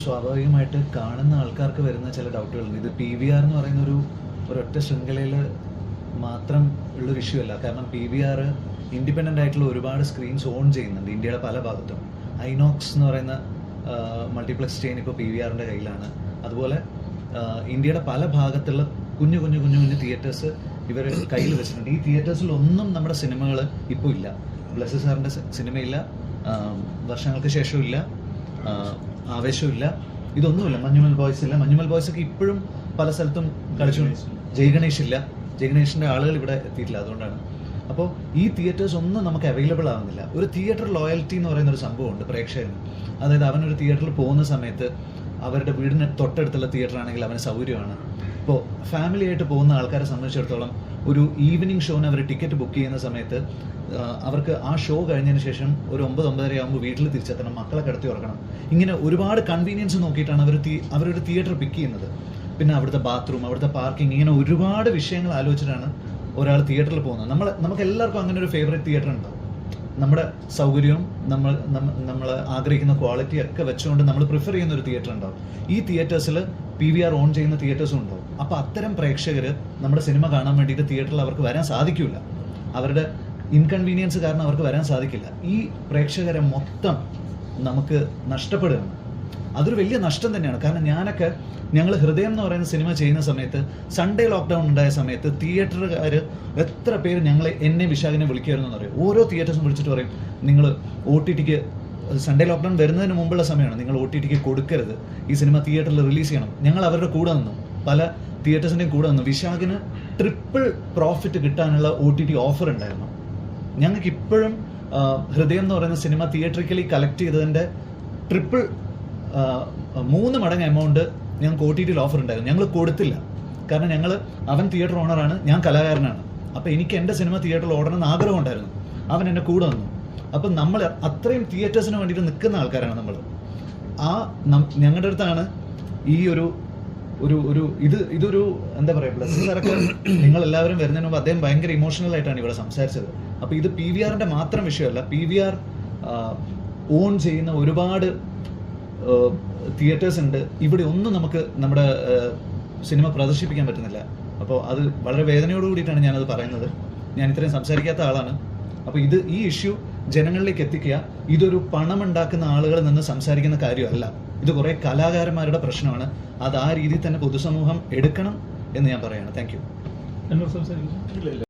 സ്വാഭാവികമായിട്ട് കാണുന്ന ആൾക്കാർക്ക് വരുന്ന ചില ഡൗട്ടുകളുണ്ട് ഇത് പി വി ആർ എന്ന് പറയുന്ന ഒരു ഒരൊറ്റ ശൃംഖലയിൽ മാത്രം ഉള്ളൊരു ഇഷ്യൂ അല്ല. കാരണം പി വി ആർ ഇൻഡിപെൻഡന്റ് ആയിട്ടുള്ള ഒരുപാട് സ്ക്രീൻസ് ഓൺ ചെയ്യുന്നുണ്ട് ഇന്ത്യയുടെ പല ഭാഗത്തും. ഐനോക്സ് എന്ന് പറയുന്ന മൾട്ടിപ്ലക്സ് ചെയിൻ ഇപ്പോൾ പി വി ആറിന്റെ കയ്യിലാണ്. അതുപോലെ ഇന്ത്യയുടെ പല ഭാഗത്തുള്ള കുഞ്ഞു കുഞ്ഞു കുഞ്ഞു കുഞ്ഞു തിയേറ്റേഴ്സ് ഇവർ കയ്യിൽ വെച്ചിട്ടുണ്ട്. ഈ തിയേറ്റേഴ്സിലൊന്നും നമ്മുടെ സിനിമകൾ ഇപ്പോൾ ഇല്ല. ബ്ലസ് സാറിന്റെ സിനിമയില്ല വർഷങ്ങൾക്ക് ശേഷമില്ല ആ, ആവേശമില്ല. ഇതൊന്നുമില്ല. മഞ്ഞുമൽ ബോയ്സ് ഇല്ല. മഞ്ഞുമൽ ബോയ്സ് ഒക്കെ ഇപ്പോഴും പല സ്ഥലത്തും കളിച്ചു ജയ് ഗണേഷ് ഇല്ല ജയ് ഗണേഷിന്റെ ആളുകൾ ഇവിടെ എത്തിയിട്ടില്ല. അതുകൊണ്ടാണ്. അപ്പോൾ ഈ തിയേറ്റേഴ്സ് ഒന്നും നമുക്ക് അവൈലബിൾ ആവുന്നില്ല. ഒരു തിയേറ്റർ ലോയൽറ്റി എന്ന് പറയുന്ന ഒരു സംഭവമുണ്ട് പ്രേക്ഷകന്. അതായത് അവനൊരു തിയേറ്ററിൽ പോകുന്ന സമയത്ത് അവരുടെ വീടിന് തൊട്ടടുത്തുള്ള തിയേറ്റർ ആണെങ്കിൽ അവന് സൗകര്യമാണ്. ഇപ്പോൾ ഫാമിലിയായിട്ട് പോകുന്ന ആൾക്കാരെ സംബന്ധിച്ചിടത്തോളം ഒരു ഈവനിങ് ഷോന് അവർ ടിക്കറ്റ് ബുക്ക് ചെയ്യുന്ന സമയത്ത് അവർക്ക് ആ ഷോ കഴിഞ്ഞതിന് ശേഷം ഒരു ഒമ്പത് ഒമ്പതര ആകുമ്പോൾ വീട്ടിൽ തിരിച്ചെത്തണം മക്കളെ കിടത്തി ഉറക്കണം. ഇങ്ങനെ ഒരുപാട് കൺവീനിയൻസ് നോക്കിയിട്ടാണ് അവർ അവരൊരു തിയേറ്റർ പിക്ക് ചെയ്യുന്നത്. പിന്നെ അവിടുത്തെ ബാത്റൂം അവിടുത്തെ പാർക്കിംഗ് ഇങ്ങനെ ഒരുപാട് വിഷയങ്ങൾ ആലോചിച്ചിട്ടാണ് ഒരാൾ തിയേറ്ററിൽ പോകുന്നത്. നമ്മൾ നമുക്ക് എല്ലാവർക്കും അങ്ങനെ ഒരു ഫേവറേറ്റ് തിയേറ്റർ ഉണ്ടാവും നമ്മുടെ സൗകര്യവും നമ്മൾ നമ്മൾ ആഗ്രഹിക്കുന്ന ക്വാളിറ്റി ഒക്കെ വെച്ചുകൊണ്ട് നമ്മൾ പ്രിഫർ ചെയ്യുന്ന ഒരു തിയേറ്റർ ഉണ്ടാവും. ഈ തിയേറ്റേഴ്സിൽ പി വി ആർ ഓൺ ചെയ്യുന്ന തിയേറ്റേഴ്സും ഉണ്ടാവും. അപ്പോൾ അത്തരം പ്രേക്ഷകർ നമ്മുടെ സിനിമ കാണാൻ വേണ്ടിയിട്ട് തിയേറ്ററിൽ അവർക്ക് വരാൻ സാധിക്കില്ല അവരുടെ ഇൻകൺവീനിയൻസ് കാരണം അവർക്ക് വരാൻ സാധിക്കില്ല. ഈ പ്രേക്ഷകരെ മൊത്തം നമുക്ക് നഷ്ടപ്പെടുകയാണ്. അതൊരു വലിയ നഷ്ടം തന്നെയാണ്. കാരണം ഞാനൊക്കെ ഞങ്ങൾ ഹൃദയം എന്ന് പറയുന്ന സിനിമ ചെയ്യുന്ന സമയത്ത് സൺഡേ ലോക്ക്ഡൗൺ ഉണ്ടായ സമയത്ത് തിയേറ്ററുകാർ എത്ര പേര് ഞങ്ങളെ എന്നെ വിശാഖിനെ വിളിക്കുമായിരുന്നു എന്ന് പറയും. ഓരോ തിയേറ്റേഴ്സും വിളിച്ചിട്ട് പറയും നിങ്ങൾ ഒ ടി ടിക്ക് സൺഡേ ലോക്ക്ഡൗൺ വരുന്നതിന് മുമ്പുള്ള സമയമാണ്. നിങ്ങൾ ഒ ടി ടിക്ക് കൊടുക്കരുത്. ഈ സിനിമ തിയേറ്ററിൽ റിലീസ് ചെയ്യണം. ഞങ്ങൾ അവരുടെ കൂടെ നിന്നു. പല തിയേറ്റേഴ്സിന്റെയും കൂടെ നിന്നു. വിശാഖിന് ട്രിപ്പിൾ പ്രോഫിറ്റ് കിട്ടാനുള്ള ഒ ടി ടി ഓഫർ ഉണ്ടായിരുന്നു. ഞങ്ങൾക്ക് ഇപ്പോഴും ഹൃദയം എന്ന് പറയുന്ന സിനിമ തിയേറ്ററിക്കലി കളക്ട് ചെയ്തതിന്റെ ട്രിപ്പിൾ മൂന്ന് മടങ്ങ് എമൗണ്ട് ഞങ്ങൾക്ക് ഒ ടി ടിയിൽ ഓഫർ ഉണ്ടായിരുന്നു. ഞങ്ങൾ കൊടുത്തില്ല. കാരണം ഞങ്ങൾ അവൻ തിയേറ്റർ ഓണറാണ് ഞാൻ കലാകാരനാണ്. അപ്പോൾ എനിക്ക് എന്റെ സിനിമ തിയേറ്ററിൽ ഓടണമെന്ന് ആഗ്രഹം ഉണ്ടായിരുന്നു. അവൻ എന്നെ കൂടെ വന്നു. അപ്പം നമ്മൾ അത്രയും തിയേറ്റേഴ്സിന് വേണ്ടിയിട്ട് നിൽക്കുന്ന ആൾക്കാരാണ് നമ്മൾ ആ ഞങ്ങളുടെ അടുത്താണ് ഈ ഒരു ഒരു ഒരു ഇത് ഇതൊരു എന്താ പറയുക പ്ലസ് സാറൊക്കെ നിങ്ങൾ എല്ലാവരും വരുന്നതിന് മുമ്പ് അദ്ദേഹം ഭയങ്കര ഇമോഷണൽ ആയിട്ടാണ് ഇവിടെ സംസാരിച്ചത്. അപ്പോൾ ഇത് പി വി ആറിന്റെ മാത്രം വിഷയമല്ല. പി വി ആർ ഓൺ ചെയ്യുന്ന ഒരുപാട് തിയേറ്റേഴ്സ് ഉണ്ട്. ഇവിടെ ഒന്നും നമുക്ക് നമ്മുടെ സിനിമ പ്രദർശിപ്പിക്കാൻ പറ്റുന്നില്ല. അപ്പോൾ അത് വളരെ വേദനയോട് കൂടിയിട്ടാണ് ഞാനത് പറയുന്നത്. ഞാൻ ഇത്രയും സംസാരിക്കാത്ത ആളാണ്. അപ്പോൾ ഇത് ഈ ഇഷ്യൂ ജനങ്ങളിലേക്ക് എത്തിക്കുക ഇതൊരു പണമുണ്ടാക്കുന്ന ആളുകളിൽ നിന്ന് സംസാരിക്കുന്ന കാര്യമല്ല. ഇത് കുറേ കലാകാരന്മാരുടെ പ്രശ്നമാണ്. അത് ആ രീതിയിൽ തന്നെ പൊതുസമൂഹം എടുക്കണം എന്ന് ഞാൻ പറയുകയാണ് താങ്ക് യു